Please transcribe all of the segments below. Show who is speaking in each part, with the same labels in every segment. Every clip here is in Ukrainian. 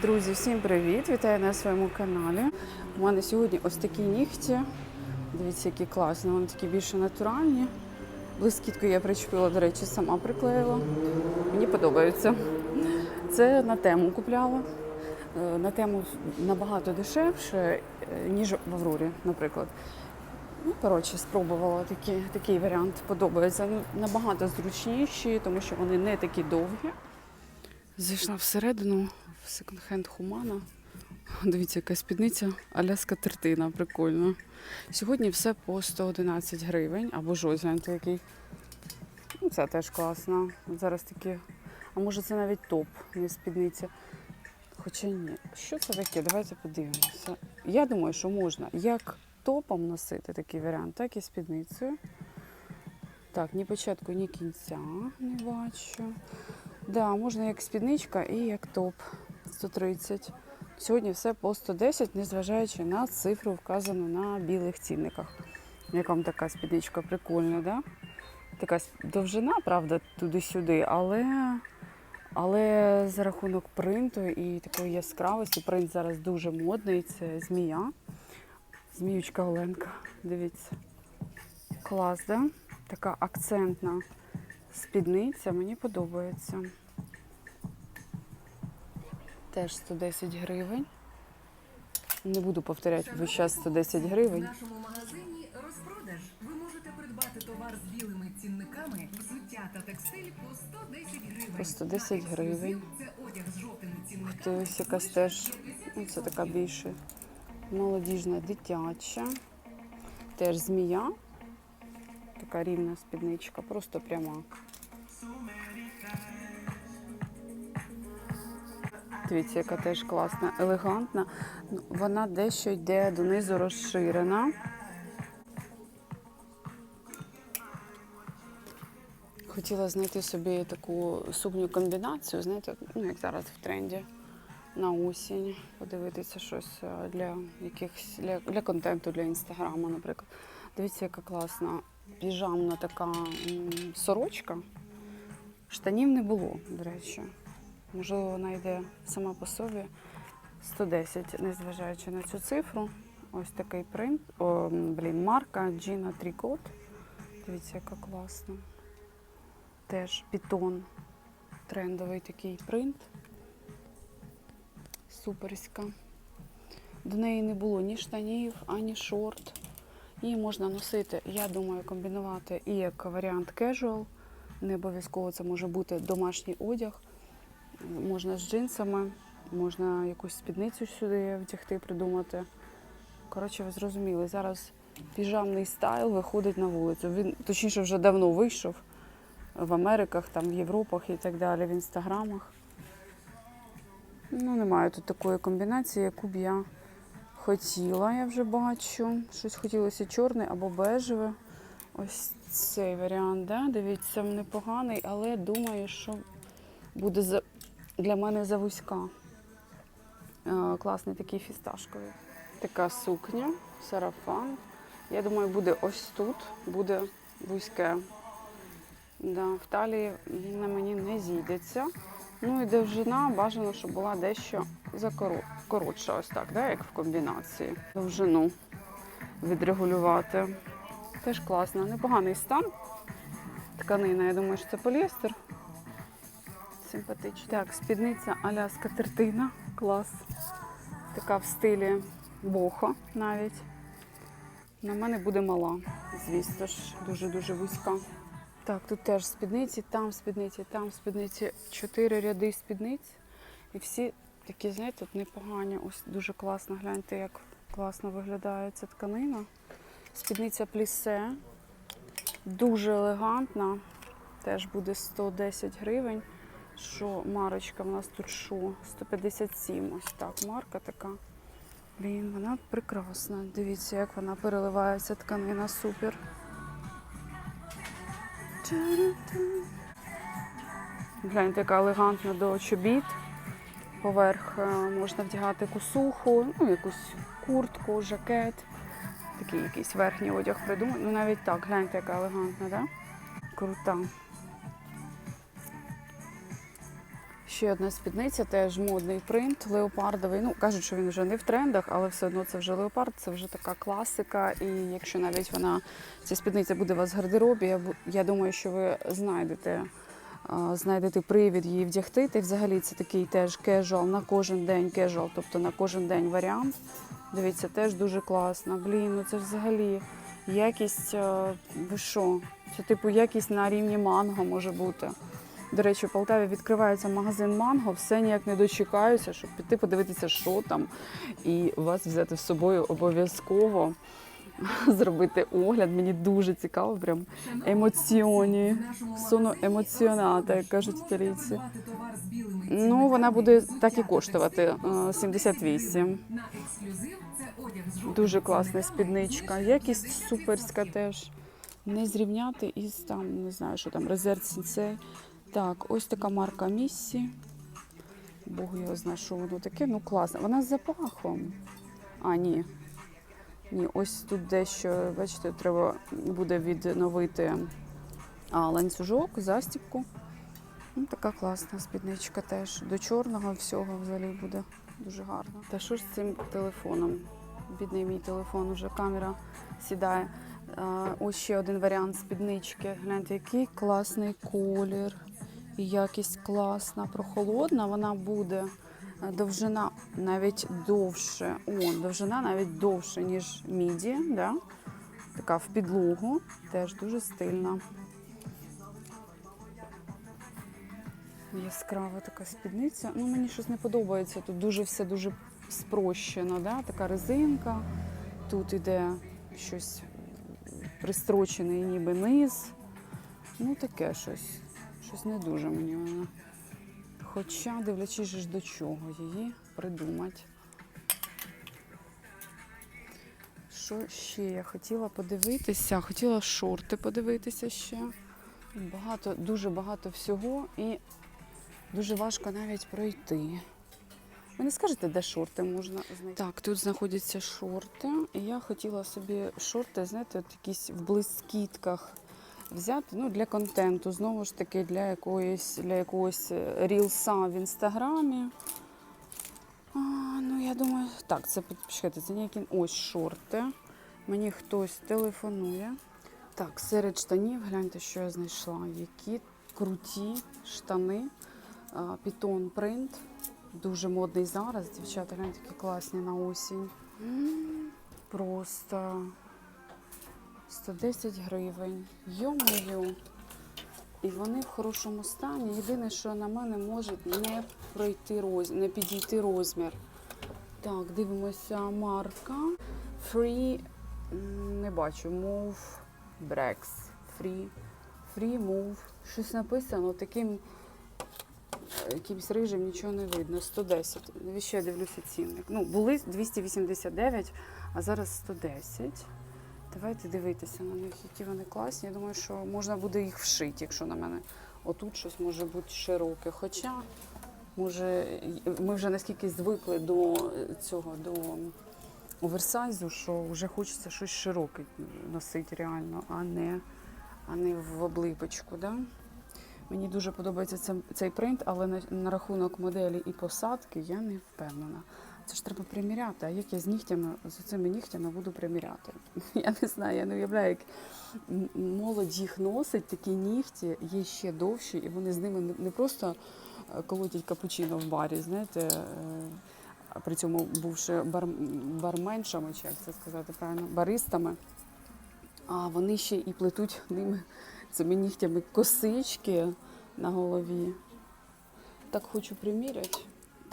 Speaker 1: Друзі, всім привіт! Вітаю на своєму каналі. У мене сьогодні ось такі нігті. Дивіться, які класні. Вони такі більше натуральні. Блискітку я причепила, до речі, сама приклеїла. Мені подобається. Це на тему купляла. Е, На тему набагато дешевше, е, ніж в Аврорі, наприклад. Ну, коротше, спробувала такий, такий варіант. Подобається. Ну, Набагато зручніші, тому що вони не такі довгі. Зайшла всередину секонд-хенд Хумана. Дивіться, яка спідниця аля скатертина, прикольно. Сьогодні все по 111 гривень, або жось, який. Ну, це теж класно. Зараз такі. А може це навіть топ, не спідниця. Хоча ні. Що це таке? Давайте подивимося. Я думаю, що можна як топом носити такий варіант, так і спідницею. Так, ні початку, ні кінця не бачу. Да, можна як спідничка і як топ 130. Сьогодні все по 110, незважаючи на цифру, вказану на білих цінниках. Як вам така спідничка прикольна, да? Така довжина, правда, туди-сюди, але, але за рахунок принту і такої яскравості, принт зараз дуже модний, це змія. Зміючка Оленка, дивіться. Клас, да? Така акцентна спідниця, мені подобається. Теж 110 гривень. Не буду повторяти весь час 110
Speaker 2: В
Speaker 1: гривень.
Speaker 2: нашому магазині розпродаж. Ви можете придбати товар з білими цінниками, взуття та текстиль по 110 гривень.
Speaker 1: По 110 гривень.
Speaker 2: Це одяг з жовтими цінниками.
Speaker 1: Ти ось якась теж, ну це така більше молодіжна, дитяча. Теж змія. Така рівна спідничка, просто пряма. Дивіться, яка теж класна, елегантна. Вона дещо йде донизу розширена. Хотіла знайти собі таку сукню комбінацію, знаєте, ну як зараз в тренді на осінь, подивитися щось е, для якихось для, для контенту, для інстаграму, наприклад. Дивіться, яка класна піжамна така сорочка. Штанів не було, до речі. Можливо, вона йде сама по собі 110, незважаючи на цю цифру. Ось такий принт. О, блін, марка Gina Tricot. Дивіться, яка класна. Теж пітон. Трендовий такий принт. Суперська. До неї не було ні штанів, ані шорт. Її можна носити, я думаю, комбінувати і як варіант casual. Не обов'язково це може бути домашній одяг. Можна з джинсами, можна якусь спідницю сюди вдягти, придумати. Коротше, ви зрозуміли, зараз піжамний стайл виходить на вулицю. Він точніше вже давно вийшов в Америках, там, в Європах і так далі, в інстаграмах. Ну, немає тут такої комбінації, яку б я хотіла, я вже бачу. Щось хотілося чорне або бежеве. Ось цей варіант, да? дивіться, непоганий, але думаю, що буде. Для мене завузька. Е, Класний такий фісташковий. Така сукня, сарафан. Я думаю, буде ось тут, буде вузьке. Да, в талії на мені не зійдеться. Ну і довжина бажано, щоб була дещо коротша, ось так, да, як в комбінації. Довжину відрегулювати. Теж класно, непоганий стан. Тканина, я думаю, що це поліестер. Симпатично. Так, спідниця аля скатертина. Клас. Така в стилі бохо навіть. На мене буде мала, звісно ж, дуже-дуже вузька. Так, тут теж спідниці, там спідниці, там спідниці, чотири ряди спідниць. І всі такі, знаєте, тут непогані. Ось дуже класно. Гляньте, як класно виглядає ця тканина. Спідниця плісе, дуже елегантна. Теж буде 110 гривень. Що марочка в нас тут що? 157. Ось так. Марка така. Блін, вона прекрасна. Дивіться, як вона переливається тканина. Супер. Гляньте, яка елегантна до чобіт. Поверх е, можна вдягати косуху, ну, якусь куртку, жакет. Такий якийсь верхній одяг придумати. Ну навіть так, гляньте, яка елегантна, да? Крута. Ще одна спідниця, теж модний принт леопардовий. Ну, кажуть, що він вже не в трендах, але все одно це вже леопард, це вже така класика. І якщо навіть вона, ця спідниця буде у вас в гардеробі, я, я думаю, що ви знайдете, знайдете привід її вдягти. Та взагалі це такий теж кежуал на кожен день кежуал, тобто на кожен день варіант. Дивіться, теж дуже класно. Блін, ну це ж взагалі якість, е, ви що? Це типу якість на рівні манго може бути. До речі, в Полтаві відкривається магазин манго, все ніяк не дочекаюся, щоб піти подивитися, що там, і вас взяти з собою обов'язково зробити огляд. Мені дуже цікаво, прям емоціоні. Соно емоціоната, як кажуть італійці. Ну, вона буде так і коштувати е, 78.
Speaker 2: На ексклюзив це одяг з жовтим
Speaker 1: Дуже класна спідничка. Якість суперська теж. Не зрівняти із там, не знаю, що там, резерв сінцей. Так, ось така марка Міссі. Бог його знає, що воно таке. Ну, класно. Вона з запахом. А, ні. Ні, ось тут дещо, бачите, треба буде відновити а, ланцюжок, застібку. Ну, така класна спідничка теж. До чорного всього взагалі буде дуже гарно. Та що ж з цим телефоном? Бідний мій телефон, уже камера сідає. А, ось ще один варіант спіднички. Гляньте, який класний колір. Якість класна, прохолодна. Вона буде довжина навіть довше. О, довжина навіть довше, ніж міді. Да? Така в підлогу. Теж дуже стильна. Яскрава така спідниця. Ну, мені щось не подобається. Тут дуже все дуже спрощено, да? така резинка. Тут іде щось пристрочений ніби низ. Ну, таке щось. Щось не дуже мені воно. Хоча, дивлячись ж до чого її придумати. Що ще я хотіла подивитися? Хотіла шорти подивитися ще. Багато, дуже багато всього і дуже важко навіть пройти. Ви не скажете, де шорти можна знайти? Так, тут знаходяться шорти. І я хотіла собі шорти, знаєте, от якісь в блискітках взяти ну, для контенту. Знову ж таки, для якоїсь, для якогось е, рілса в інстаграмі. А, ну, я думаю, так, це почекайте, це ніякі ось шорти. Мені хтось телефонує. Так, серед штанів, гляньте, що я знайшла. Які круті штани. Пітон принт. Дуже модний зараз. Дівчата, гляньте, які класні на осінь. Просто 110 гривень. Йо-моє. І вони в хорошому стані. Єдине, що на мене може не пройти роз... не підійти розмір. Так, дивимося марка. Free, не бачу, Move Brex. Free, Free Move. Щось написано таким е, якимсь рижим, нічого не видно. 110. Ще я дивлюся цінник. Ну, були 289, а зараз 110. Давайте дивитися на них, які вони класні. Я думаю, що можна буде їх вшити, якщо на мене отут щось може бути широке. Хоча, може, ми вже наскільки звикли до цього, до оверсайзу, що вже хочеться щось широке носити реально, а не, а не в облипочку. Да? Мені дуже подобається цей, принт, але на, на рахунок моделі і посадки я не впевнена. Це ж треба приміряти. А як я з нігтями, з цими нігтями буду приміряти? Я не знаю, я не уявляю, як молодь їх носить, такі нігті, є ще довші, і вони з ними не- просто е, колотять капучино в барі, знаєте, е, при цьому бувши бар, барменшами, чи як це сказати правильно, баристами, а вони ще і плетуть ними цими нігтями косички на голові. Так хочу приміряти.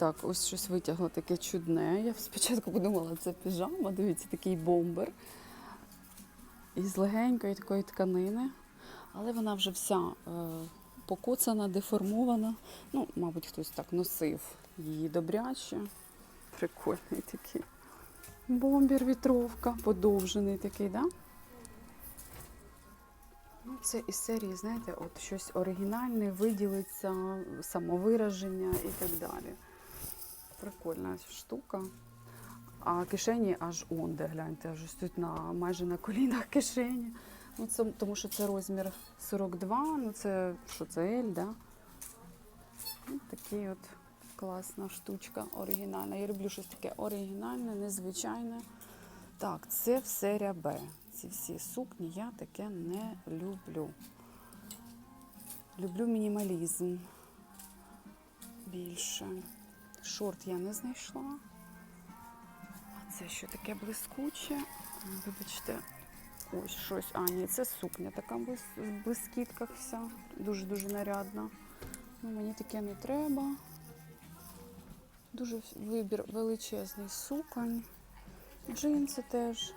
Speaker 1: Так, ось щось витягло таке чудне. Я спочатку подумала, це піжама, дивіться, такий бомбер. Із легенької такої тканини. Але вона вже вся е, покоцана, деформована. Ну, мабуть, хтось так носив її добряче. Прикольний такий. Бомбер, вітровка, подовжений такий, да? Ну, це із серії, знаєте, от щось оригінальне, виділиться, самовираження і так далі. Прикольна штука. А кишені аж онде, гляньте, аж ось тут на, майже на колінах кишені. Ну, це, тому що це розмір 42, ну це що це L, да? Ось Такий от класна штучка оригінальна. Я люблю щось таке оригінальне, незвичайне. Так, це все рябе. Ці всі сукні я таке не люблю. Люблю мінімалізм більше. Шорт я не знайшла. Це що таке блискуче? Вибачте, ось щось. А, ні, це сукня така в блискітках вся. Дуже-дуже нарядна. Ну, мені таке не треба. Дуже вибір величезний суконь. Джинси теж.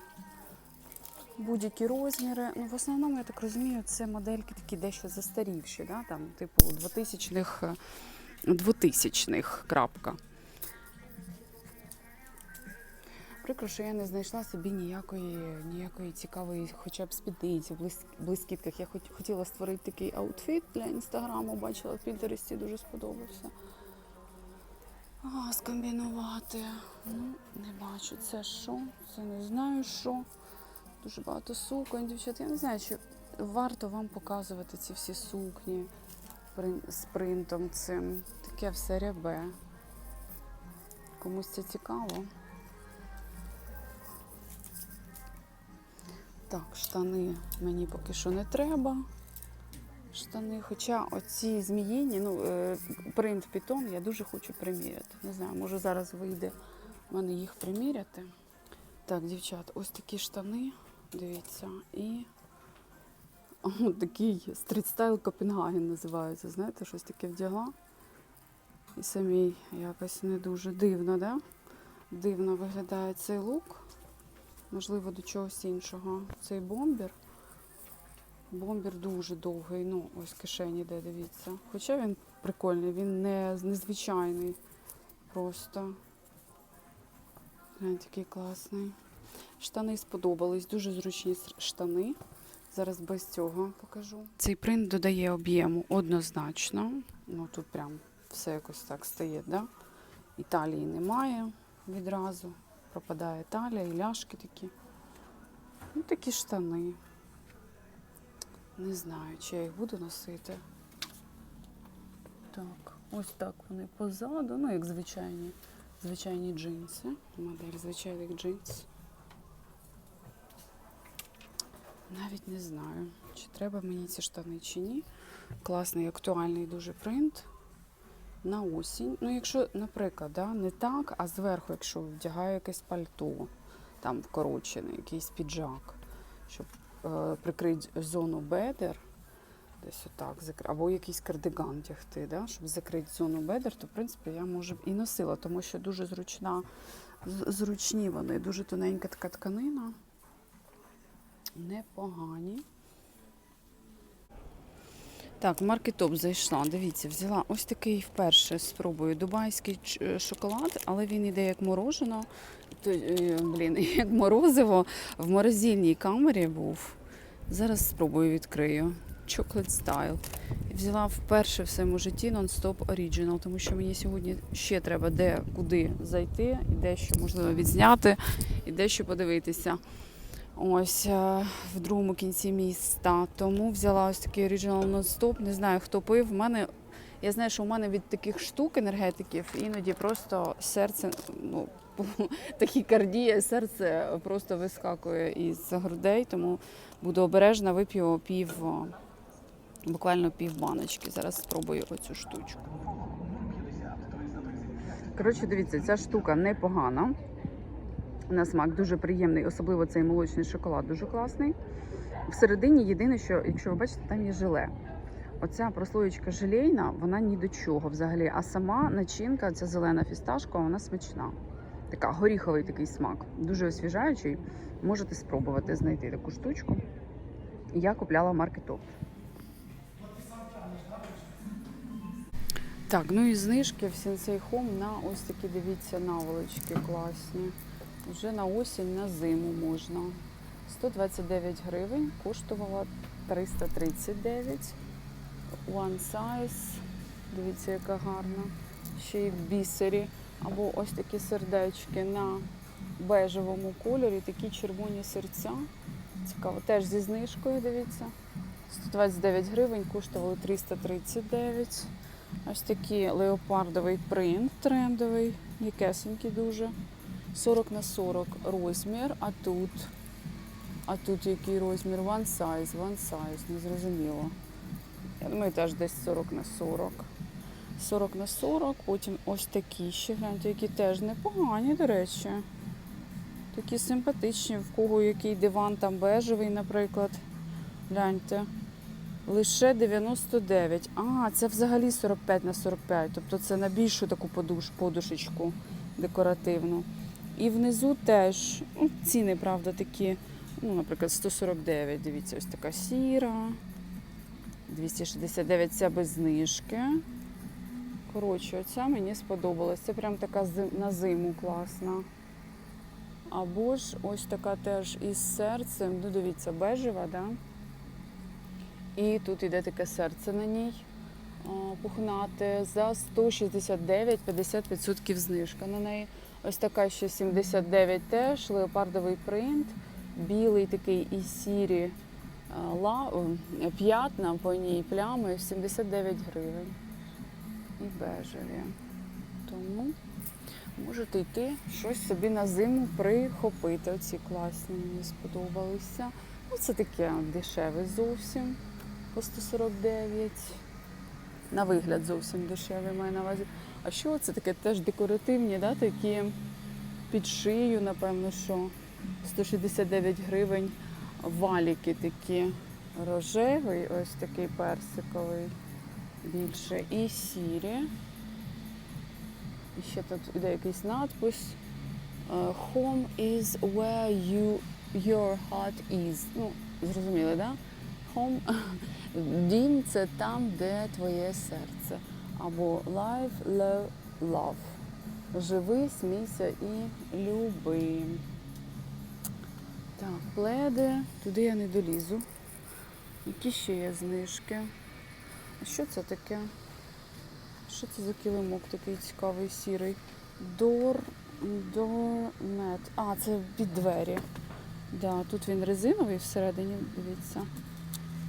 Speaker 1: Будь-які розміри. Ну, в основному, я так розумію, це модельки такі дещо застарівші, да? там, типу 2000-х, 2000-х, крапка. Прикро, що я не знайшла собі ніякої, ніякої цікавої, хоча б спідниці в блискітках. Я хотіла створити такий аутфіт для інстаграму, бачила в Пінтересті, дуже сподобався. А, скомбінувати. Ну, не бачу. Це що? Це не знаю що. Дуже багато суконь, дівчат. Я не знаю, чи варто вам показувати ці всі сукні з принтом цим. Таке все рябе. Комусь це цікаво. Так, штани мені поки що не треба. Штани, хоча оці зміїні, ну, е, принт пітон я дуже хочу приміряти. Не знаю, може зараз вийде в мене їх приміряти. Так, дівчат, ось такі штани, дивіться, і такий стрітстайл Копенгаген називається. Знаєте, щось таке вдягла. І самій якось не дуже дивно, да? Дивно виглядає цей лук. Можливо, до чогось іншого. Цей бомбер. Бомбер дуже довгий, ну, ось кишені де, дивіться. Хоча він прикольний, він не незвичайний. Просто. Глянь, такий класний. Штани сподобались, дуже зручні штани. Зараз без цього покажу. Цей принт додає об'єму однозначно. Ну тут прям все якось так стає, да? І талії немає відразу. Пропадає талія, і ляшки такі. Ну, такі штани. Не знаю, чи я їх буду носити. Так, ось так вони позаду, ну як звичайні, звичайні джинси. Модель звичайних джинс. Навіть не знаю, чи треба мені ці штани, чи ні. Класний, актуальний дуже принт. На осінь. Ну, якщо, наприклад, да, не так, а зверху, якщо вдягаю якесь пальто, там вкорочений, якийсь піджак, щоб е, прикрити зону бедер, десь отак, або якийсь кардиган тягти, да, щоб закрити зону бедер, то в принципі я можу б і носила, тому що дуже зручна, зручні вони, дуже тоненька така тканина. Непогані. Так, в маркетоп зайшла. Дивіться, взяла ось такий вперше спробую дубайський е, шоколад, але він іде як морожено. То, е, блін, як морозиво в морозильній камері був. Зараз спробую відкрию. Chocolate Style. Взяла вперше в своєму житті Non-Stop Original, тому що мені сьогодні ще треба де куди зайти, і дещо можливо відзняти, і дещо подивитися. Ось е, в другому кінці міста. Тому взяла ось такий Original Non-Stop. Не знаю, хто пив. В мене я знаю, що у мене від таких штук енергетиків іноді просто серце, ну тахікардія, серце просто вискакує із грудей, тому буду обережна, вип'ю пів, буквально пів баночки. Зараз спробую оцю штучку. Коротше, дивіться, ця штука непогана. На смак дуже приємний, особливо цей молочний шоколад дуже класний. Всередині єдине, що, якщо ви бачите, там є желе. Оця прослоєчка желейна, вона ні до чого взагалі. А сама начинка, ця зелена фісташка, вона смачна. Така горіховий такий смак, дуже освіжаючий. Можете спробувати знайти таку штучку. Я купляла в маркетоп. Так, ну і знижки в Sensei Home на ось такі, дивіться, наволочки класні. Вже на осінь, на зиму можна. 129 гривень, коштувала 339. One size. Дивіться, яка гарна. Ще й в бісері. Або ось такі сердечки на бежевому кольорі, такі червоні серця. Цікаво, теж зі знижкою, дивіться. 129 гривень, коштували 339. Ось такий леопардовий принт трендовий, м'якесенький дуже. 40 на 40 розмір, а тут. А тут який розмір? One size, one size, не зрозуміло. Я думаю, теж десь 40 на 40. 40 на 40, потім ось такі ще, гляньте, які теж непогані, до речі. Такі симпатичні, в кого який диван там бежевий, наприклад. Гляньте. Лише 99. А, це взагалі 45 на 45. Тобто це на більшу таку подушечку декоративну. І внизу теж ну, ціни, правда, такі, ну, наприклад, 149. Дивіться, ось така сіра. 269 ця без знижки. Коротше, оця мені сподобалась. Це прям така на зиму класна. Або ж ось така теж із серцем. Ну, дивіться, бежева, да? І тут іде таке серце на ній. Пухнате за 169, 50% знижка на неї. Ось така ще 79 теж, леопардовий принт, білий такий і сірі ла, п'ятна по ній плями 79 гривень. І бежеві. Тому можете йти щось собі на зиму прихопити. Оці класні мені сподобалися. Ну, це таке дешеве зовсім по 149. На вигляд зовсім дешевий маю на увазі. А що це таке теж декоративні, да, такі під шию, напевно, що 169 гривень. Валіки такі рожевий, ось такий персиковий більше. І сірі. І ще тут іде якийсь надпис. е, Home is where you, your heart is. Ну, зрозуміли, да? Home. Дім це там, де твоє серце. Або life, love, love. Живи, смійся і люби. Так, пледи. Туди я не долізу. Які ще є знижки? А що це таке? Що це за килимок такий цікавий сірий? Дор. Дормет. А, це під двері. Да, тут він резиновий всередині, дивіться.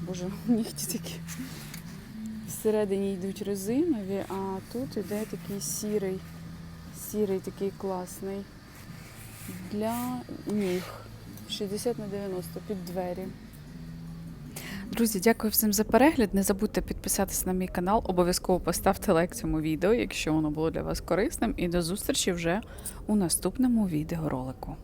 Speaker 1: Боже, нігті такі. Всередині йдуть резинові, а тут іде такий сірий, сірий такий класний. Для ніг. 60 на 90 під двері. Друзі, дякую всім за перегляд. Не забудьте підписатися на мій канал. Обов'язково поставте лайк цьому відео, якщо воно було для вас корисним. І до зустрічі вже у наступному відеоролику.